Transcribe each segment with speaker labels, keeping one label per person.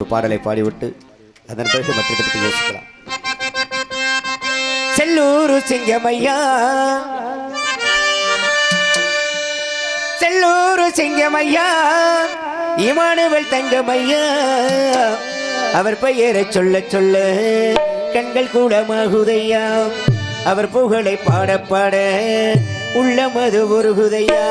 Speaker 1: ஒரு பாடலை பாடிவிட்டு அதன் பிறகு மற்றதை பற்றி யோசிக்கலாம். செல்லூரு சிங்கமையா? செல்லூரு சிங்கமையா? இமானுவல் தங்கமையா? அவர் பெயரை சொல்ல சொல்ல கண்கள் கூடமாகுதையா? அவர் புகழை பாட பாட உள்ளமது உருகுதையா?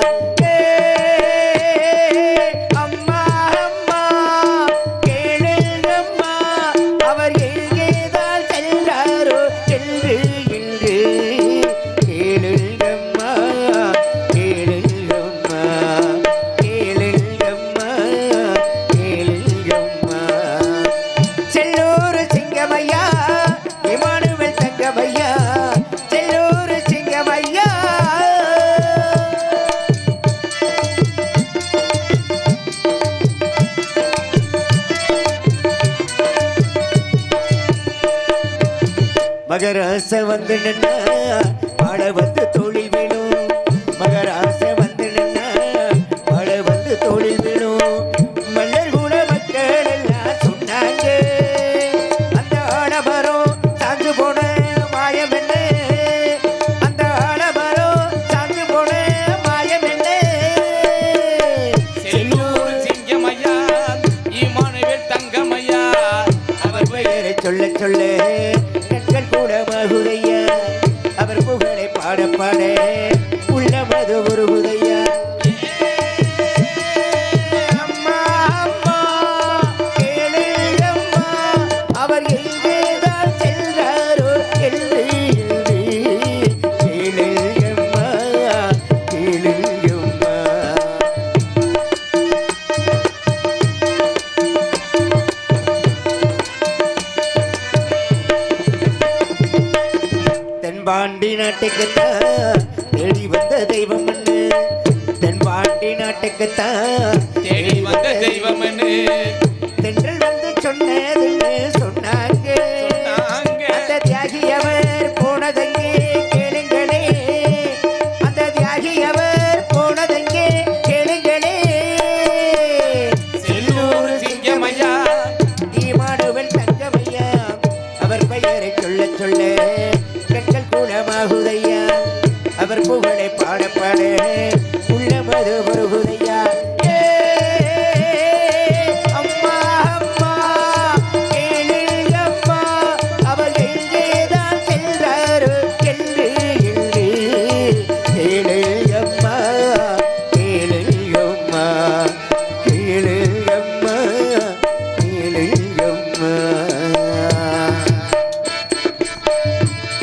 Speaker 1: மகராச வந்து நின்னா பாட வந்து தோளில் வேணும். மகராச சொல்ல. சொல்ல கண்கள் கூட மகுடைய அவர் புகழை பாட பாட. தென்பாண்டி நாட்டுக்குத்தான் தேடி வந்த தெய்வம் தென்பாண்டி நாட்டுக்குத்தான்
Speaker 2: தேடி வந்த தெய்வம்
Speaker 1: தென்றல் வந்து சொன்னதுன்னு சொன்னாங்க.
Speaker 2: சொன்னாங்க.
Speaker 1: அந்த தியாகி அவர் போனதங்கே? அவர் புகழை பாடப்படே உள்ளமது வருகுதையா